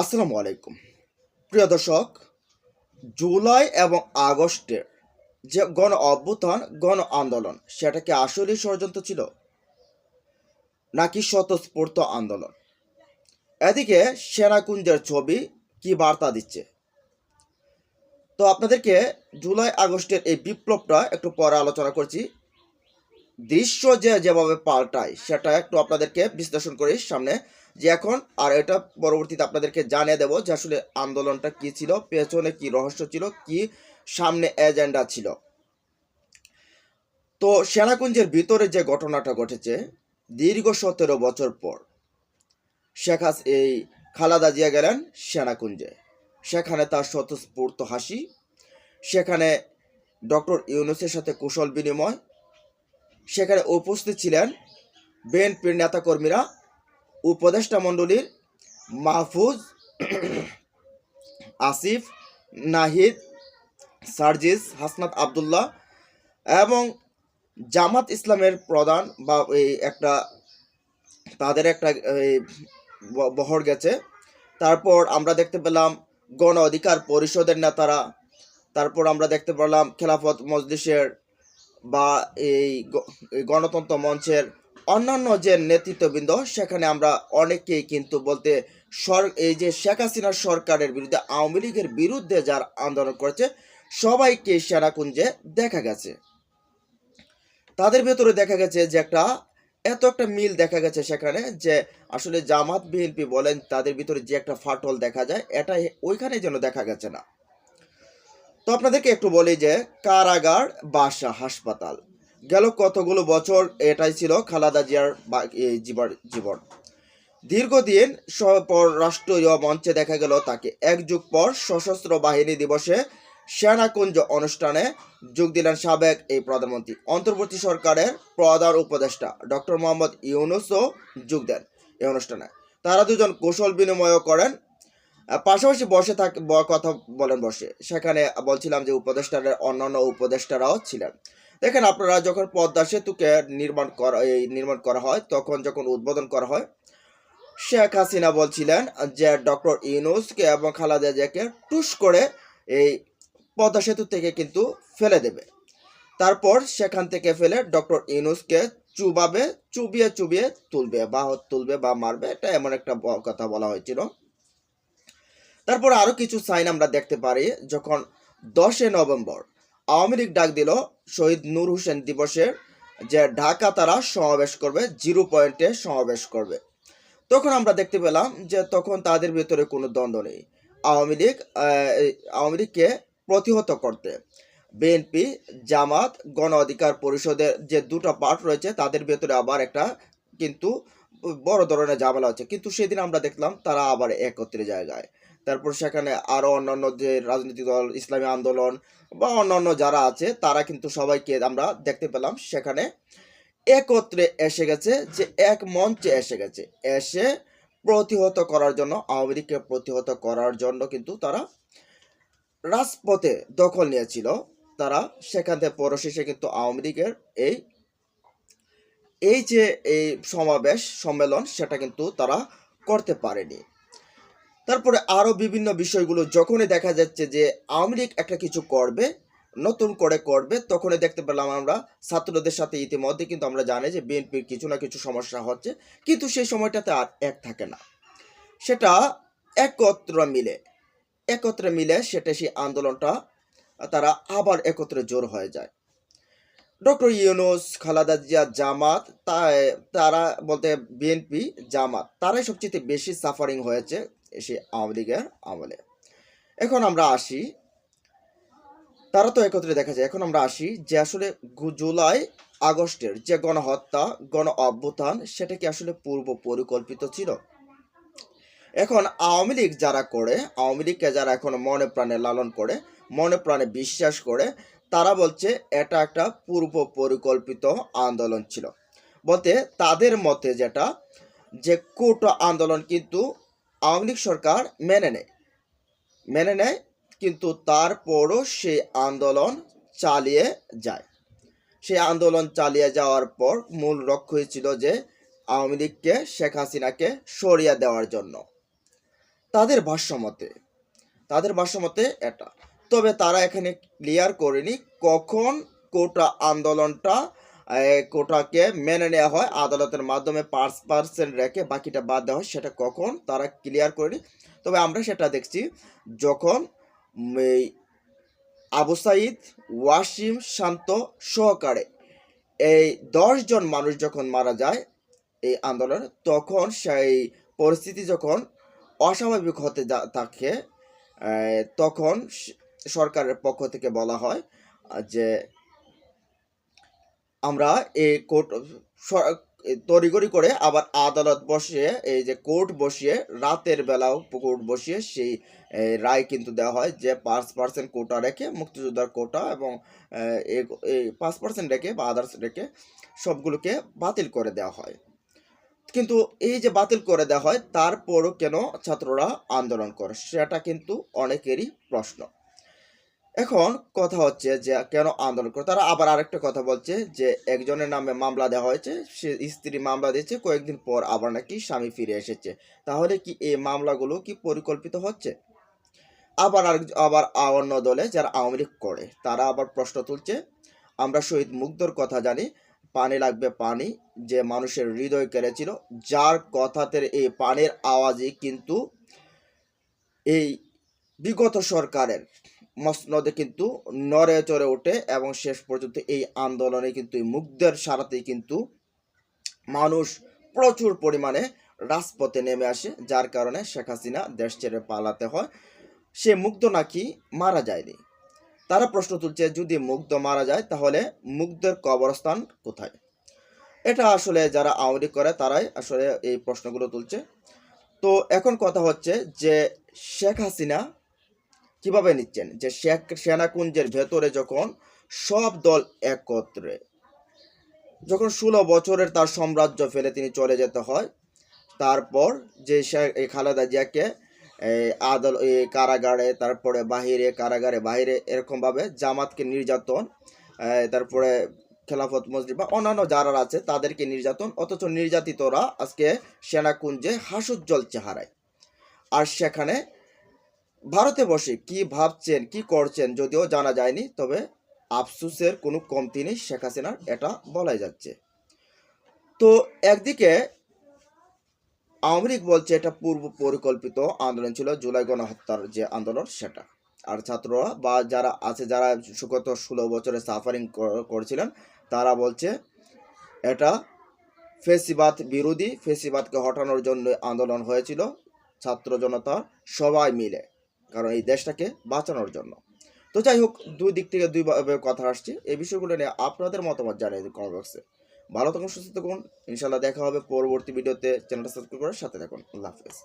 আসসালামু আলাইকুম। প্রিয় দর্শক, জুলাই এবং আগস্টের যে গণ অভ্যুত্থান, গণ আন্দোলন, সেটা কি আসলেই ষড়যন্ত্র ছিল? নাকি স্বতঃস্ফূর্ত আন্দোলন? এদিকে সেনাকুঞ্জের ছবি কি বার্তা দিচ্ছে? তো আপনাদেরকে জুলাই আগস্টের এই বিপ্লবটা একটু পরে আলোচনা করছি। দৃশ্য যে যেভাবে পাল্টায়, সেটা একটু আপনাদেরকে বিশ্লেষণ করি সামনে যে এখন, আর এটা পরবর্তীতে আপনাদেরকে জানিয়ে দেবো যে আসলে আন্দোলনটা কি ছিল, পেছনে কি রহস্য ছিল, কি সামনে এজেন্ডা ছিল। তো সেনাকুঞ্জের ভিতরে যে ঘটনাটা ঘটেছে, দীর্ঘ সতেরো বছর পর শেখ হাস, এই খালাদা জিয়া গেলেন সেনাকুঞ্জে। সেখানে তার স্বতঃস্ফূর্ত হাসি, সেখানে ডক্টর ইউনুসের সাথে কুশল বিনিময়, সেখানে উপস্থিত ছিলেন বিএনপির নেতাকর্মীরা উপদেষ্টা মণ্ডলীর মাহফুজ আসিফ, নাহিদ, সার্জিস, হাসনাত আবদুল্লাহ এবং জামাত ইসলামের প্রধান বা এই একটা, তাদের একটা বহর গেছে। তারপর আমরা দেখতে পেলাম গণ অধিকার পরিষদের নেতারা। তারপর আমরা দেখতে পেলাম খেলাফত মজলিসের বা এই গণতন্ত্র মঞ্চের অন্যান্য যে নেতৃত্ববৃন্দ, সেখানে আমরা অনেকেই কিন্তু বলতে সর, এই যে শেখ হাসিনার সরকারের বিরুদ্ধে আওয়ামী লীগের বিরুদ্ধে যার আন্দোলন করেছে, সবাইকে সেনাকুঞ্জে দেখা গেছে। তাদের ভেতরে দেখা গেছে যে একটা, এত একটা মিল দেখা গেছে সেখানে যে আসলে জামাত বিএনপি বলেন, তাদের ভিতরে যে একটা ফাটল দেখা যায় এটা ওইখানে যেন দেখা গেছে না। তো আপনাদেরকে একটু বলি যে কারাগার বাসা হাসপাতাল। গেল কতগুলো বছর এটাই ছিল খালাদা জিয়ার জীবন জীবন। দীর্ঘদিন স- পররাষ্ট্রীয় মঞ্চে দেখা গেল তাকে। এক যুগ পর সশস্ত্র বাহিনী দিবসে সেনাকুঞ্জ অনুষ্ঠানে যোগ দিলেন সাবেক এই প্রধানমন্ত্রী। অন্তর্বর্তী সরকারের প্রধান উপদেষ্টা ডক্টর মোহাম্মদ ইউনুসও যোগ দেন এই অনুষ্ঠানে। তারা দুজন কৌশল বিনিময় করেন। পাশাপাশি বসে থাক কথা বলেন বসে। সেখানে বলছিলাম যে উপদেষ্টাদের অন্যান্য উপদেষ্টারাও ছিলেন। দেখেন আপনারা যখন পদ্মা সেতুকে নির্মাণ করা, এই নির্মাণ করা হয়, তখন যখন উদ্বোধন করা হয়, শেখ হাসিনা বলছিলেন যে ডক্টর ইউনুসকে এবং খালাদা জিয়াকে টুস করে এই পদ্মা সেতু থেকে কিন্তু ফেলে দেবে। তারপর সেখান থেকে ফেলে ডক্টর ইউনুসকে চুবাবে, চুবিয়ে চুবিয়ে তুলবে, বা তুলবে বা মারবে, এটা এমন একটা কথা বলা হয়েছিল। তারপর আরও কিছু সাইন আমরা দেখতে পারি, যখন দশে নভেম্বর আওয়ামী লীগ ডাক দিল শহীদ নূর হোসেন দিবসের, যে ঢাকা তারা সমাবেশ করবে, জিরো পয়েন্টে সমাবেশ করবে। তখন আমরা দেখতে পেলাম যে তখন তাদের ভেতরে কোনো দ্বন্দ্ব নেই। আওয়ামী লীগ আওয়ামী লীগকে প্রতিহত করতে। বিএনপি জামাত, গণ অধিকার পরিষদের যে দুটো পার্ট রয়েছে, তাদের ভেতরে আবার একটা কিন্তু বড় ধরনের ঝামেলা হচ্ছে। কিন্তু সেদিন আমরা দেখলাম তারা আবার একত্রে জায়গায়। তারপর সেখানে আরও অন্যান্য যে রাজনৈতিক দল, ইসলামী আন্দোলন বা অন্যান্য যারা আছে, তারা কিন্তু সবাইকে আমরা দেখতে পেলাম সেখানে। একত্রে এসে গেছে যে এক মঞ্চে এসে গেছে। এসে প্রতিহত করার জন্য, আওয়ামী লীগকে প্রতিহত করার জন্য কিন্তু তারা রাজপথে দখল নিয়েছিল। তারা সেখান থেকে পরশেষে কিন্তু আওয়ামী লীগের এই এই যে এই সমাবেশ, সম্মেলন, সেটা কিন্তু তারা করতে পারেনি। তারপরে আরও বিভিন্ন বিষয়গুলো যখনই দেখা যাচ্ছে যে আওয়ামী লীগ একটা কিছু করবে, নতুন করে করবে, তখনই দেখতে পেলাম আমরা ছাত্রদের সাথে ইতিমধ্যে কিন্তু আমরা জানি যে বিএনপির কিছু না কিছু সমস্যা হচ্ছে, কিন্তু সেই সময়টাতে আর এক থাকে না। সেটা একত্র মিলে, একত্রে মিলে সেটা সেই আন্দোলনটা তারা আবার একত্রে জোর হয়ে যায়। ডক্টর ইউনুস, খালাদা জিয়া জামাত তারা বলতে বিএনপি জামাত, তারাই সবচেয়ে বেশি সাফারিং হয়েছে। সে আওয়ামী লীগের আমলে। এখন আমরা আসি, তারা তো একত্রে দেখা যায়, এখন আমরা আসি যে আসলে জুলাই আগস্টের যে গণহত্যা, গণ অভ্যুত্থান, সেটা কি আসলে পূর্ব পরিকল্পিত ছিল? এখন আওয়ামী লীগ যারা করে, আওয়ামী লীগকে যারা এখন মনে প্রাণে লালন করে, মনে প্রাণে বিশ্বাস করে, তারা বলছে এটা একটা পূর্ব পরিকল্পিত আন্দোলন ছিল। বলতে তাদের মতে যেটা, যে কোটা আন্দোলন কিন্তু আওয়ামী লীগ সরকার মেনে নেয়। মেনে নেয়, কিন্তু তারপরও সেই আন্দোলন চালিয়ে যায়। সেই আন্দোলন চালিয়ে যাওয়ার পর মূল লক্ষ্যই ছিল যে আওয়ামী লীগকে শেখ হাসিনাকে সরিয়ে দেওয়ার জন্য। তাদের ভাষ্যমতে তাদের ভাষ্যমতে এটা। তবে তারা এখানে ক্লিয়ার করেনি কখন কোটা আন্দোলনটা কোটাকে মেনে নেওয়া হয়, আদালতের মাধ্যমে পাঁচ পার্সেন্ট রেখে বাকিটা বাদ দেওয়া হয়, সেটা কখন তারা ক্লিয়ার করেনি। তবে আমরা সেটা দেখছি যখন আবু সাইদ, ওয়াসিম শান্ত সহকারে এই দশজন মানুষ যখন মারা যায় এই আন্দোলনে, তখন সেই পরিস্থিতি যখন অস্বাভাবিক হতে থাকে তখন সরকারের পক্ষ থেকে বলা হয় যে আমরা এই কোর্ট তড়িঘড়ি করে আবার আদালত বসিয়ে, এই যে কোর্ট বসিয়ে, রাতের বেলাও কোর্ট বসিয়ে সেই রায় কিন্তু দেওয়া হয় যে পাঁচ পার্সেন্ট কোটা রেখে, মুক্তিযোদ্ধার কোটা এবং এই পাঁচ পার্সেন্ট রেখে বা আদার্স রেখে সবগুলোকে বাতিল করে দেওয়া হয়। কিন্তু এই যে বাতিল করে দেওয়া হয়, তারপরও কেন ছাত্ররা আন্দোলন করে? সেটা কিন্তু অনেকেরই প্রশ্ন। এখন কথা হচ্ছে যে কেন আন্দোলন করে? তারা আবার আরেকটা কথা বলছে যে একজনের নামে মামলা দেওয়া হয়েছে, সে স্ত্রী মামলা দিয়েছে, কয়েকদিন পর আবার নাকি স্বামী ফিরে এসেছে। তাহলে কি এই মামলাগুলো কি পরিকল্পিত হচ্ছে? আবার আরেক আবার অন্য দলে যারা আওয়ামী লীগ করে, তারা আবার প্রশ্ন তুলছে, আমরা শহীদ মুগ্ধর কথা জানি, পানি লাগবে পানি, যে মানুষের হৃদয় কেড়েছিল, যার কথাতে এই পানির আওয়াজই কিন্তু এই বিগত সরকারের মসনদে কিন্তু নড়ে চড়ে ওঠে এবং শেষ পর্যন্ত এই আন্দোলনে কিন্তু এই মুগ্ধের সারাতেই কিন্তু মানুষ প্রচুর পরিমাণে রাজপথে নেমে আসে, যার কারণে শেখ হাসিনা দেশ ছেড়ে পালাতে হয়। সে মুগ্ধ নাকি মারা যায়নি? তারা প্রশ্ন তুলছে, যদি মুগ্ধ মারা যায়, তাহলে মুগ্ধের কবরস্থান কোথায়? এটা আসলে যারা আওয়ামী করে, তারাই আসলে এই প্রশ্নগুলো তুলছে। তো এখন কথা হচ্ছে যে শেখ হাসিনা কীভাবে নিচ্ছেন? যে সেনাকুঞ্জের ভেতরে যখন সব দল একত্রে, যখন ষোলো বছরের তার সাম্রাজ্য ফেলে তিনি চলে যেতে হয়, তারপর যে খালেদা জিয়াকে আদল কারাগারে, তারপরে বাহিরে, কারাগারে বাহিরে এরকমভাবে জামাতকে নির্যাতন তারপরে খেলাফত মসজিদ বা অন্যান্য যারা আছে তাদেরকে নির্যাতন, অথচ নির্যাতিতরা আজকে সেনাকুঞ্জে হাসুজ্জ্বল চেহারায়। আর সেখানে ভারতে বসে কি ভাবছেন, কি করছেন যদিও জানা যায়নি, তবে আফসুসের কোনো কমতি নেই শেখ হাসিনার, এটা বলাই যাচ্ছে। তো একদিকে আওয়ামী লীগ বলছে এটা পূর্ব পরিকল্পিত আন্দোলন ছিল, জুলাই গণহত্যার যে আন্দোলন সেটা। আর ছাত্ররা বা যারা আছে, যারা সুগত ষোলো বছরে সাফারিং করেছিলেন, তারা বলছে এটা ফেসিবাদ বিরোধী, ফেসিবাদকে হটানোর জন্য আন্দোলন হয়েছিল। ছাত্র জনতা সবাই মিলে কারণ এই দেশটাকে বাঁচানোর জন্য। তো যাই হোক, দুই দিক থেকে দুইভাবে কথা আসছে। এই বিষয়গুলো নিয়ে আপনাদের মতামত জানিয়ে দিন কমেন্ট বক্সে ভালো থাকুন, সুস্থ থাকুন। ইনশাল্লাহ দেখা হবে পরবর্তী ভিডিওতে চ্যানেলটা সাবস্ক্রাইব করে সাথে থাকুন। আল্লাহ হাফেজ।